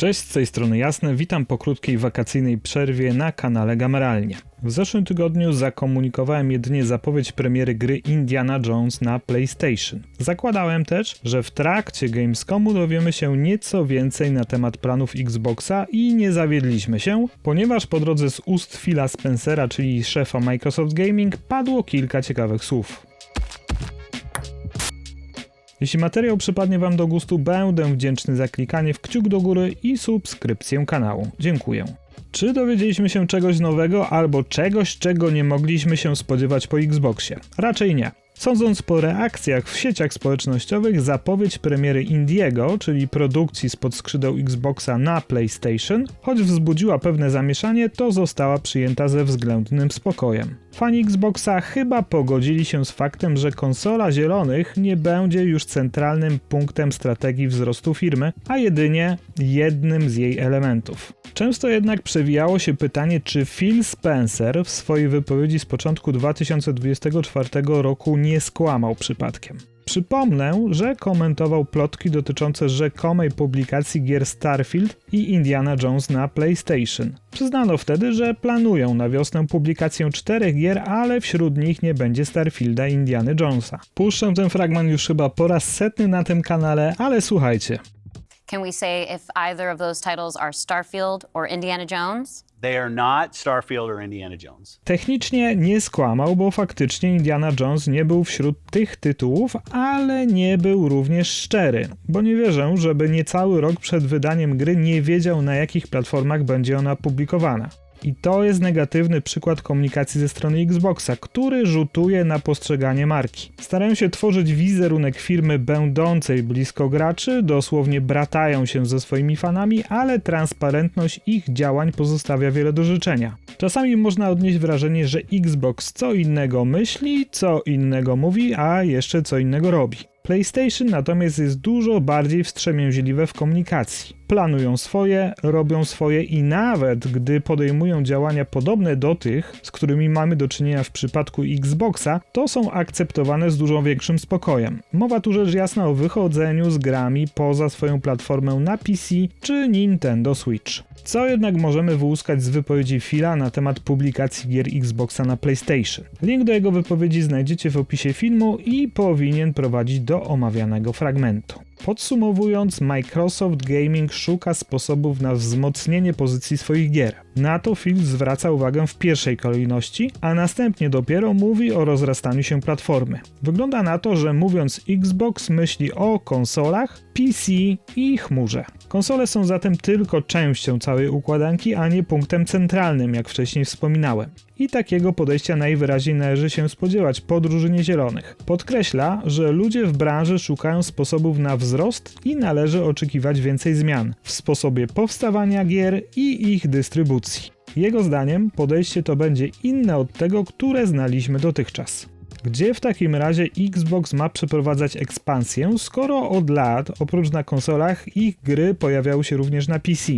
Cześć, z tej strony Jasne, witam po krótkiej wakacyjnej przerwie na kanale Gameralnie. W zeszłym tygodniu zakomunikowałem jedynie zapowiedź premiery gry Indiana Jones na PlayStation. Zakładałem też, że w trakcie Gamescomu dowiemy się nieco więcej na temat planów Xboxa i nie zawiedliśmy się, ponieważ po drodze z ust Phila Spencera, czyli szefa Microsoft Gaming, padło kilka ciekawych słów. Jeśli materiał przypadnie Wam do gustu, będę wdzięczny za klikanie w kciuk do góry i subskrypcję kanału. Dziękuję. Czy dowiedzieliśmy się czegoś nowego albo czegoś, czego nie mogliśmy się spodziewać po Xboxie? Raczej nie. Sądząc po reakcjach w sieciach społecznościowych, zapowiedź premiery Indiego, czyli produkcji spod skrzydeł Xboxa na PlayStation, choć wzbudziła pewne zamieszanie, to została przyjęta ze względnym spokojem. Fani Xboxa chyba pogodzili się z faktem, że konsola zielonych nie będzie już centralnym punktem strategii wzrostu firmy, a jedynie jednym z jej elementów. Często jednak przewijało się pytanie, czy Phil Spencer w swojej wypowiedzi z początku 2024 roku nie skłamał przypadkiem. Przypomnę, że komentował plotki dotyczące rzekomej publikacji gier Starfield i Indiana Jones na PlayStation. Przyznano wtedy, że planują na wiosnę publikację czterech gier, ale wśród nich nie będzie Starfielda i Indiana Jonesa. Puszczę ten fragment już chyba po raz setny na tym kanale, ale słuchajcie. Can we say if either of those titles are Starfield or Indiana Jones? Technicznie nie skłamał, bo faktycznie Indiana Jones nie był wśród tych tytułów, ale nie był również szczery, bo nie wierzę, żeby niecały rok przed wydaniem gry nie wiedział na jakich platformach będzie ona publikowana. I to jest negatywny przykład komunikacji ze strony Xboxa, który rzutuje na postrzeganie marki. Starają się tworzyć wizerunek firmy będącej blisko graczy, dosłownie bratają się ze swoimi fanami, ale transparentność ich działań pozostawia wiele do życzenia. Czasami można odnieść wrażenie, że Xbox co innego myśli, co innego mówi, a jeszcze co innego robi. PlayStation natomiast jest dużo bardziej wstrzemięźliwe w komunikacji. Planują swoje, robią swoje i nawet gdy podejmują działania podobne do tych, z którymi mamy do czynienia w przypadku Xboxa, to są akceptowane z dużo większym spokojem. Mowa tu rzecz jasna o wychodzeniu z grami poza swoją platformę na PC czy Nintendo Switch. Co jednak możemy wyłuskać z wypowiedzi Phila na temat publikacji gier Xboxa na PlayStation? Link do jego wypowiedzi znajdziecie w opisie filmu i powinien prowadzić do omawianego fragmentu. Podsumowując, Microsoft Gaming szuka sposobów na wzmocnienie pozycji swoich gier. Na to Phil zwraca uwagę w pierwszej kolejności, a następnie dopiero mówi o rozrastaniu się platformy. Wygląda na to, że mówiąc Xbox myśli o konsolach, PC i chmurze. Konsole są zatem tylko częścią całej układanki, a nie punktem centralnym, jak wcześniej wspominałem. I takiego podejścia najwyraźniej należy się spodziewać po drużynie zielonych. Podkreśla, że ludzie w branży szukają sposobów na wzrost i należy oczekiwać więcej zmian w sposobie powstawania gier i ich dystrybucji. Jego zdaniem podejście to będzie inne od tego, które znaliśmy dotychczas. Gdzie w takim razie Xbox ma przeprowadzać ekspansję, skoro od lat, oprócz na konsolach, ich gry pojawiały się również na PC?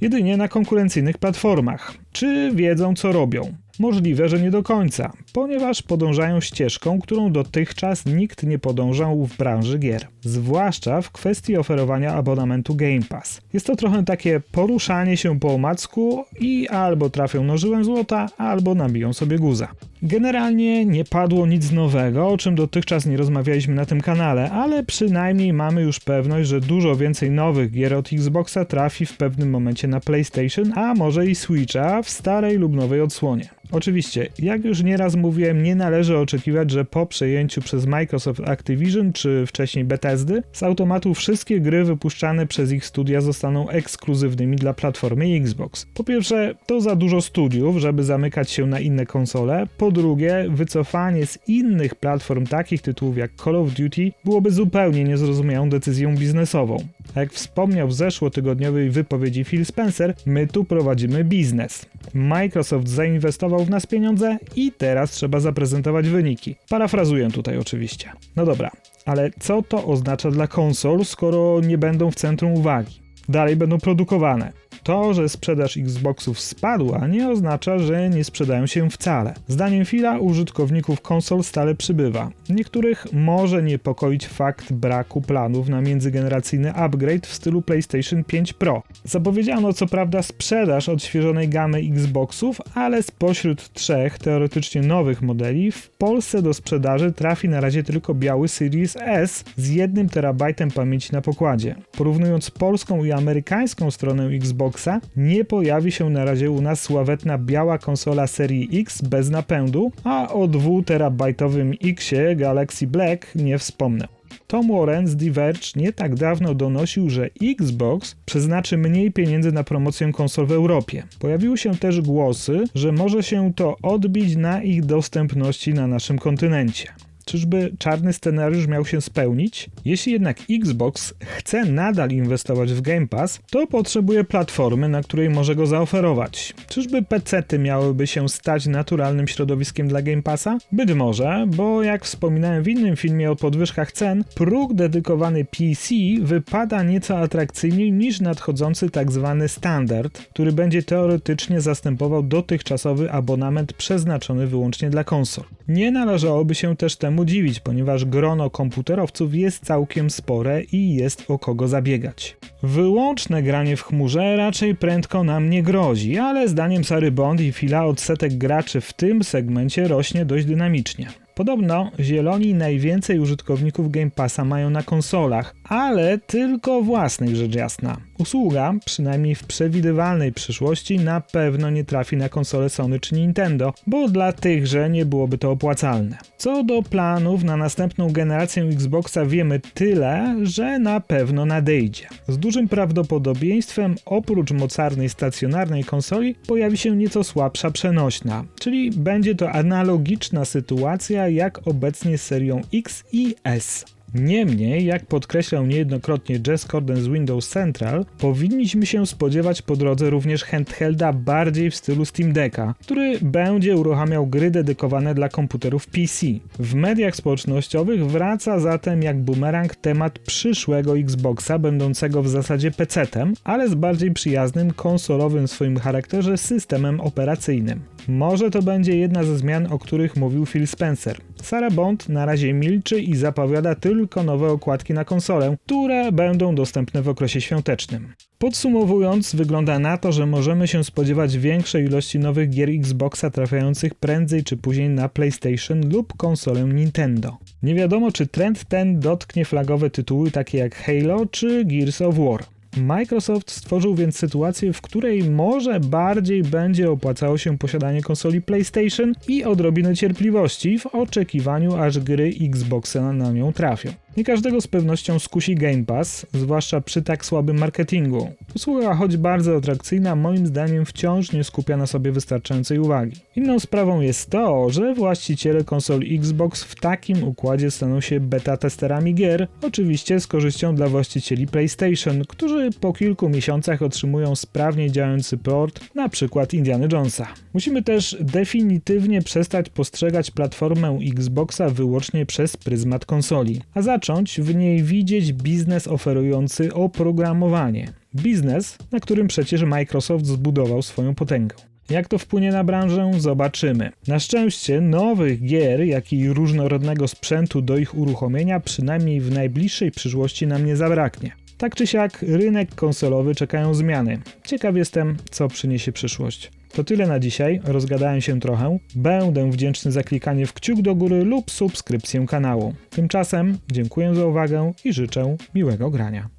Jedynie na konkurencyjnych platformach. Czy wiedzą, co robią? Możliwe, że nie do końca, ponieważ podążają ścieżką, którą dotychczas nikt nie podążał w branży gier, zwłaszcza w kwestii oferowania abonamentu Game Pass. Jest to trochę takie poruszanie się po omacku i albo trafią nożyłem złota, albo nabiją sobie guza. Generalnie nie padło nic nowego, o czym dotychczas nie rozmawialiśmy na tym kanale, ale przynajmniej mamy już pewność, że dużo więcej nowych gier od Xboxa trafi w pewnym momencie na PlayStation, a może i Switcha w starej lub nowej odsłonie. Oczywiście, jak już nieraz mówiłem, nie należy oczekiwać, że po przejęciu przez Microsoft Activision czy wcześniej Bethesdy, z automatu wszystkie gry wypuszczane przez ich studia zostaną ekskluzywnymi dla platformy Xbox. Po pierwsze, to za dużo studiów, żeby zamykać się na inne konsole. Po drugie, wycofanie z innych platform takich tytułów jak Call of Duty byłoby zupełnie niezrozumiałą decyzją biznesową. Jak wspomniał w zeszłotygodniowej wypowiedzi Phil Spencer, my tu prowadzimy biznes. Microsoft zainwestował w nas pieniądze i teraz trzeba zaprezentować wyniki. Parafrazuję tutaj oczywiście. No dobra, ale co to oznacza dla konsol, skoro nie będą w centrum uwagi? Dalej będą produkowane. To, że sprzedaż Xboxów spadła, nie oznacza, że nie sprzedają się wcale. Zdaniem Phila użytkowników konsol stale przybywa. Niektórych może niepokoić fakt braku planów na międzygeneracyjny upgrade w stylu PlayStation 5 Pro. Zapowiedziano co prawda sprzedaż odświeżonej gamy Xboxów, ale spośród trzech teoretycznie nowych modeli w Polsce do sprzedaży trafi na razie tylko biały Series S z 1 terabajtem pamięci na pokładzie. Porównując polską i amerykańską stronę Xboxa, nie pojawi się na razie u nas sławetna biała konsola serii X bez napędu, a o 2 terabajtowym Xie Galaxy Black nie wspomnę. Tom Warren z The Verge nie tak dawno donosił, że Xbox przeznaczy mniej pieniędzy na promocję konsol w Europie. Pojawiły się też głosy, że może się to odbić na ich dostępności na naszym kontynencie. Czyżby czarny scenariusz miał się spełnić? Jeśli jednak Xbox chce nadal inwestować w Game Pass, to potrzebuje platformy, na której może go zaoferować. Czyżby PC-ty miałyby się stać naturalnym środowiskiem dla Game Passa? Być może, bo jak wspominałem w innym filmie o podwyżkach cen, próg dedykowany PC wypada nieco atrakcyjniej niż nadchodzący tzw. standard, który będzie teoretycznie zastępował dotychczasowy abonament przeznaczony wyłącznie dla konsol. Nie należałoby się też temu dziwić, ponieważ grono komputerowców jest całkiem spore i jest o kogo zabiegać. Wyłączne granie w chmurze raczej prędko nam nie grozi, ale zdaniem Sary Bond i Fila odsetek graczy w tym segmencie rośnie dość dynamicznie. Podobno zieloni najwięcej użytkowników Game Passa mają na konsolach, ale tylko własnych rzecz jasna. Usługa, przynajmniej w przewidywalnej przyszłości, na pewno nie trafi na konsole Sony czy Nintendo, bo dla tychże nie byłoby to opłacalne. Co do planów na następną generację Xboxa wiemy tyle, że na pewno nadejdzie. Z dużym prawdopodobieństwem oprócz mocarnej stacjonarnej konsoli pojawi się nieco słabsza przenośna, czyli będzie to analogiczna sytuacja jak obecnie z serią X i S. Niemniej, jak podkreślał niejednokrotnie Jess Corden z Windows Central, powinniśmy się spodziewać po drodze również handhelda bardziej w stylu Steam Decka, który będzie uruchamiał gry dedykowane dla komputerów PC. W mediach społecznościowych wraca zatem jak bumerang temat przyszłego Xboxa, będącego w zasadzie PC-tem, ale z bardziej przyjaznym, konsolowym w swoim charakterze systemem operacyjnym. Może to będzie jedna ze zmian, o których mówił Phil Spencer. Sarah Bond na razie milczy i zapowiada tylko nowe okładki na konsolę, które będą dostępne w okresie świątecznym. Podsumowując, wygląda na to, że możemy się spodziewać większej ilości nowych gier Xboxa trafiających prędzej czy później na PlayStation lub konsolę Nintendo. Nie wiadomo, czy trend ten dotknie flagowe tytuły takie jak Halo czy Gears of War. Microsoft stworzył więc sytuację, w której może bardziej będzie opłacało się posiadanie konsoli PlayStation i odrobinę cierpliwości w oczekiwaniu, aż gry Xboxa na nią trafią. Nie każdego z pewnością skusi Game Pass, zwłaszcza przy tak słabym marketingu. Usługa, choć bardzo atrakcyjna, moim zdaniem wciąż nie skupia na sobie wystarczającej uwagi. Inną sprawą jest to, że właściciele konsol Xbox w takim układzie staną się beta testerami gier, oczywiście z korzyścią dla właścicieli PlayStation, którzy po kilku miesiącach otrzymują sprawnie działający port, na przykład Indiana Jonesa. Musimy też definitywnie przestać postrzegać platformę Xboxa wyłącznie przez pryzmat konsoli, a zacząć w niej widzieć biznes oferujący oprogramowanie. Biznes, na którym przecież Microsoft zbudował swoją potęgę. Jak to wpłynie na branżę, zobaczymy. Na szczęście nowych gier, jak i różnorodnego sprzętu do ich uruchomienia przynajmniej w najbliższej przyszłości nam nie zabraknie. Tak czy siak, rynek konsolowy czekają zmiany. Ciekaw jestem, co przyniesie przyszłość. To tyle na dzisiaj, rozgadałem się trochę. Będę wdzięczny za klikanie w kciuk do góry lub subskrypcję kanału. Tymczasem dziękuję za uwagę i życzę miłego grania.